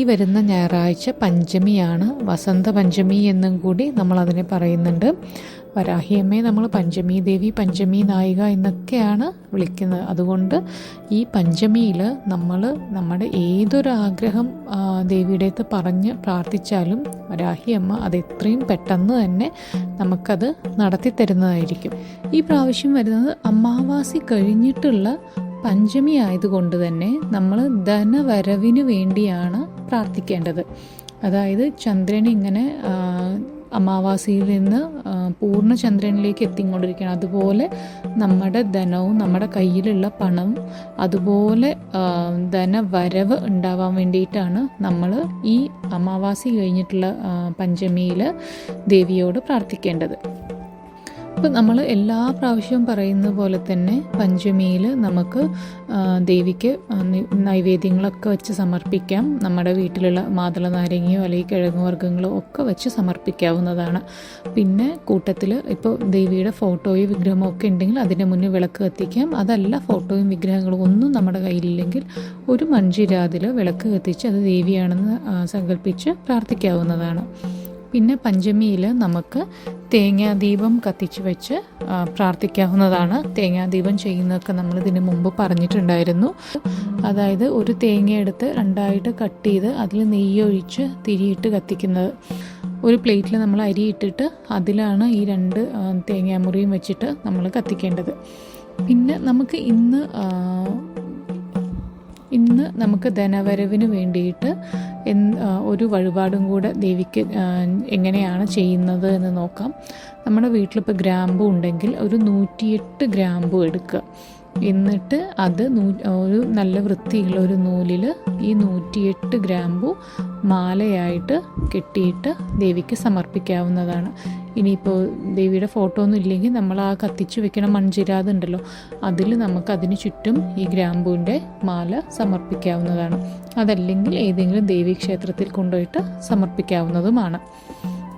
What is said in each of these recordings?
ഈ വരുന്ന ഞായറാഴ്ച പഞ്ചമിയാണ്. വസന്ത പഞ്ചമി എന്നും കൂടി നമ്മൾ അതിനെ പറയുന്നുണ്ട്. വരാഹിയമ്മയെ നമ്മൾ പഞ്ചമി ദേവി പഞ്ചമി നായിക എന്നൊക്കെയാണ് വിളിക്കുന്നത്. അതുകൊണ്ട് ഈ പഞ്ചമിയിൽ നമ്മൾ നമ്മുടെ ഏതൊരു ആഗ്രഹം ദേവിയുടെ അടുത്ത് പറഞ്ഞ് പ്രാർത്ഥിച്ചാലും വരാഹിയമ്മ അത് എത്രയും പെട്ടെന്ന് തന്നെ നമുക്കത് നടത്തി തരുന്നതായിരിക്കും. ഈ പ്രാവശ്യം വരുന്നത് അമാവാസി കഴിഞ്ഞിട്ടുള്ള പഞ്ചമി ആയതുകൊണ്ട് തന്നെ നമ്മൾ ധനവരവിന് വേണ്ടിയാണ് പ്രാർത്ഥിക്കേണ്ടത്. അതായത് ചന്ദ്രൻ ഇങ്ങനെ അമാവാസിയിൽ നിന്ന് പൂർണ ചന്ദ്രനിലേക്ക് എത്തിക്കൊണ്ടിരിക്കുകയാണ്. അതുപോലെ നമ്മുടെ ധനവും നമ്മുടെ കയ്യിലുള്ള പണവും അതുപോലെ ധനവരവ് ഉണ്ടാവാൻ വേണ്ടിയിട്ടാണ് നമ്മൾ ഈ അമാവാസി കഴിഞ്ഞിട്ടുള്ള പഞ്ചമിയിൽ ദേവിയോട് പ്രാർത്ഥിക്കേണ്ടത്. അപ്പം നമ്മൾ എല്ലാ പ്രാവശ്യവും പറയുന്ന പോലെ തന്നെ പഞ്ചമിയിൽ നമുക്ക് ദേവിക്ക് നൈവേദ്യങ്ങളൊക്കെ വെച്ച് സമർപ്പിക്കാം. നമ്മുടെ വീട്ടിലുള്ള മാതള നാരങ്ങയോ അല്ലെങ്കിൽ കിഴങ്ങ് വർഗങ്ങളോ ഒക്കെ വെച്ച് സമർപ്പിക്കാവുന്നതാണ്. പിന്നെ കൂട്ടത്തിൽ ഇപ്പോൾ ദേവിയുടെ ഫോട്ടോയും വിഗ്രഹമോ ഒക്കെ ഉണ്ടെങ്കിൽ അതിന്റെ മുന്നിൽ വിളക്ക് കത്തിക്കാം. അതല്ല ഫോട്ടോയും വിഗ്രഹങ്ങളും ഒന്നും നമ്മുടെ കയ്യിലില്ലെങ്കിൽ ഒരു മൺചിരാതിൽ വിളക്ക് കത്തിച്ച് അത് ദേവിയാണെന്ന് സങ്കല്പിച്ച് പ്രാർത്ഥിക്കാവുന്നതാണ്. പിന്നെ പഞ്ചമിയിൽ നമുക്ക് തേങ്ങാദീപം കത്തിച്ച് വെച്ച് പ്രാർത്ഥിക്കാവുന്നതാണ്. തേങ്ങാദീപം ചെയ്യുന്നതൊക്കെ നമ്മൾ ഇതിന് മുമ്പ് പറഞ്ഞിട്ടുണ്ടായിരുന്നു. അതായത് ഒരു തേങ്ങ എടുത്ത് രണ്ടായിട്ട് കട്ട് ചെയ്ത് അതിൽ നെയ്യൊഴിച്ച് തിരിയിട്ട് കത്തിക്കുന്നത്. ഒരു പ്ലേറ്റിൽ നമ്മൾ അരി ഇട്ടിട്ട് അതിലാണ് ഈ രണ്ട് തേങ്ങാമുറിയും വെച്ചിട്ട് നമ്മൾ കത്തിക്കേണ്ടത്. പിന്നെ നമുക്ക് ഇന്ന് ഇന്ന് നമുക്ക് ധനവരവിന് വേണ്ടിയിട്ട് ഒരു വഴിപാടും കൂടെ ദേവിക്ക് എങ്ങനെയാണ് ചെയ്യുന്നത് എന്ന് നോക്കാം. നമ്മുടെ വീട്ടിലിപ്പോൾ ഗ്രാമ്പു ഉണ്ടെങ്കിൽ ഒരു നൂറ്റിയെട്ട് ഗ്രാമ്പു എടുക്കുക. എന്നിട്ട് അത് നൂ ഒരു നല്ല വൃത്തിയുള്ള ഒരു നൂലിൽ ഈ നൂറ്റിയെട്ട് ഗ്രാമ്പു മാലയായിട്ട് കെട്ടിയിട്ട് ദേവിക്ക് സമർപ്പിക്കാവുന്നതാണ്. ഇനിയിപ്പോൾ ദേവിയുടെ ഫോട്ടോ ഒന്നും ഇല്ലെങ്കിൽ നമ്മൾ ആ കത്തിച്ചു വെക്കണ മൺചിരാത് ഉണ്ടല്ലോ അതിൽ നമുക്ക് അതിന് ചുറ്റും ഈ ഗ്രാമ്പൂവിന്റെ മാല സമർപ്പിക്കാവുന്നതാണ്. അതല്ലെങ്കിൽ ഏതെങ്കിലും ദേവീക്ഷേത്രത്തിൽ കൊണ്ടുപോയിട്ട് സമർപ്പിക്കാവുന്നതുമാണ്.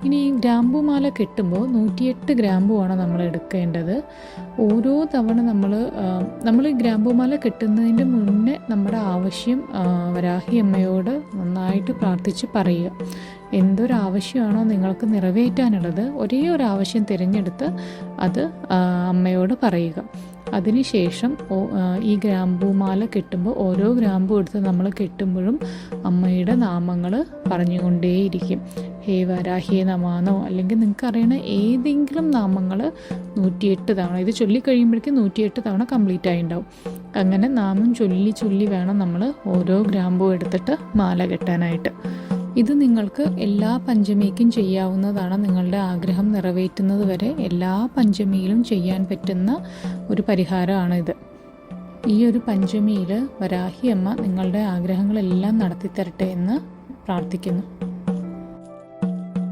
ഇനി ഈ ഗ്രാമ്പുമാല കെട്ടുമ്പോൾ നൂറ്റിയെട്ട് ഗ്രാമ്പുവാണ് നമ്മൾ എടുക്കേണ്ടത്. ഓരോ തവണ നമ്മൾ നമ്മൾ ഈ ഗ്രാമ്പുമാല കെട്ടുന്നതിന്റെ മുന്നേ നമ്മുടെ ആവശ്യം വരാഹി അമ്മയോട് നന്നായിട്ട് പ്രാർത്ഥിച്ച് പറയുക. എന്തൊരു ആവശ്യമാണോ നിങ്ങൾക്ക് നിറവേറ്റാനുള്ളത് ഒരേ ഒരു ആവശ്യം തിരഞ്ഞെടുത്ത് അത് അമ്മയോട് പറയുക. അതിനുശേഷം ഈ ഗ്രാമ്പൂമാല കെട്ടുമ്പോൾ ഓരോ ഗ്രാമ്പൂ എടുത്ത് നമ്മൾ കെട്ടുമ്പോഴും അമ്മയുടെ നാമങ്ങൾ പറഞ്ഞുകൊണ്ടേയിരിക്കും. ഹേ വരാഹേ നമാനോ അല്ലെങ്കിൽ നിങ്ങൾക്ക് അറിയണ ഏതെങ്കിലും നാമങ്ങൾ നൂറ്റിയെട്ട് തവണ ഇത് ചൊല്ലിക്കഴിയുമ്പോഴേക്കും നൂറ്റിയെട്ട് തവണ കംപ്ലീറ്റ് ആയി ഉണ്ടാവും അങ്ങനെ നാമം ചൊല്ലി ചൊല്ലി വേണം നമ്മൾ ഓരോ ഗ്രാമ്പൂ എടുത്തിട്ട് മാല കെട്ടാനായിട്ട്. ഇത് നിങ്ങൾക്ക് എല്ലാ പഞ്ചമിക്കും ചെയ്യാവുന്നതാണ് നിങ്ങളുടെ ആഗ്രഹം നിറവേറ്റുന്നത് വരെ എല്ലാ പഞ്ചമിയിലും ചെയ്യാൻ പറ്റുന്ന ഒരു പരിഹാരമാണ് ഇത് ഈ ഒരു പഞ്ചമിയിൽ വരാഹി അമ്മ നിങ്ങളുടെ ആഗ്രഹങ്ങളെല്ലാം നടത്തിത്തരട്ടെ എന്ന് പ്രാർത്ഥിക്കുന്നു.